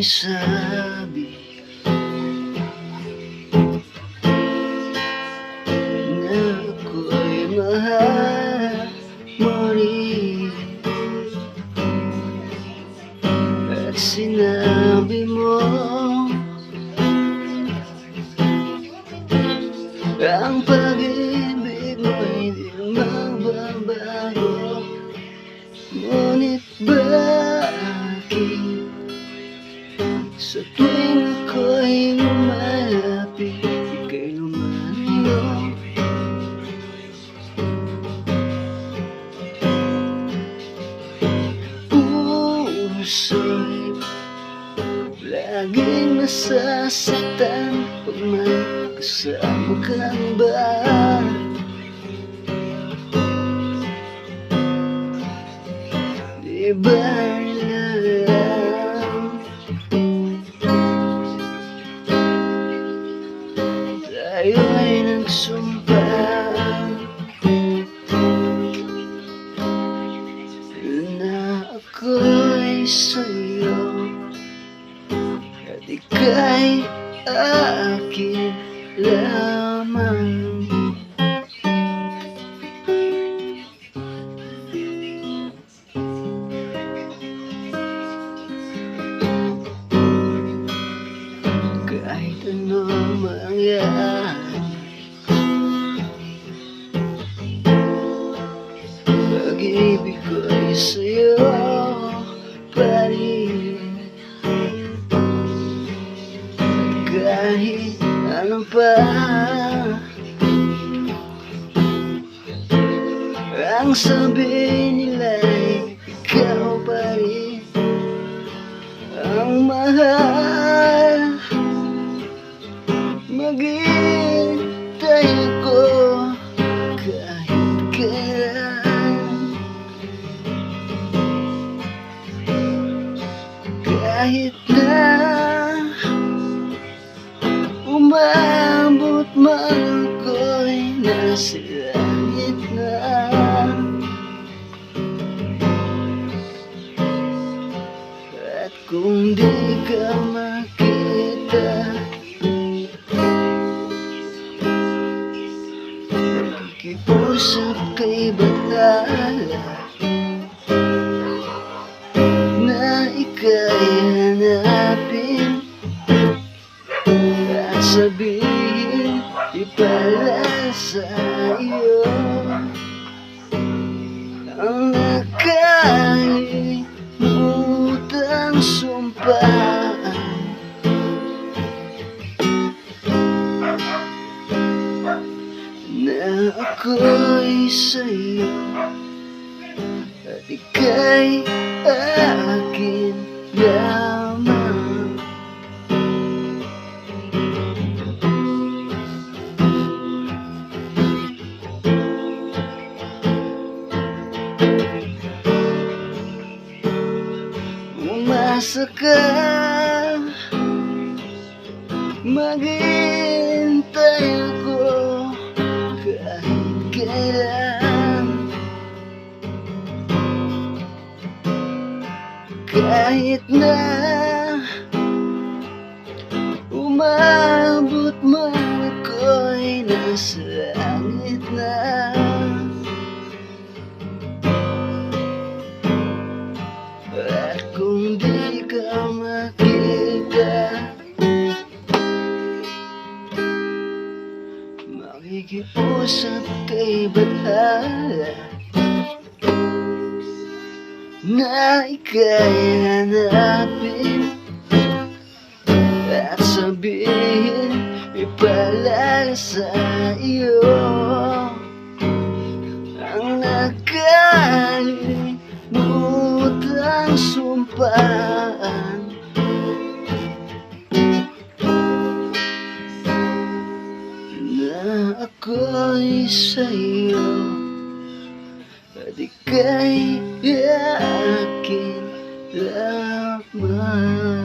ako'y sabi. Na ako'y mahal mo rin At sinabi mo Ang pag-ibig mo'y di magbabago Ngunit bakit Puso'y Laging nasasaktan. Pag may kasama kang ba? Di ba alam Tayo'y nagsumpa ako'y sa'yo. At ika'y akin lamang. Kahit ano mangyari Pag-ibig ko'y sa'yo Ang sabihin nila'y ikaw pa rin Ang mahal? Maghintay ako kahit kailan. Kahit na umabot man ako'y nasa langit na At kung di ka makita Kipusap kay batala Na ika'y hanapin At sabihin ipala sa iyo Ang nakalimutang sumpaan Na ako'y sa'yo At ika'y akin lamang Umasa ka Maghintay ako kahit kailan. Kahit na Umabot man ako'y nasa Makikipusap kay Bathala Na ika'y hanapin At sabihin ipalala sa iyo Ang nakalimutang sumpaan ako'y sa'yo. At ika'y akin lamang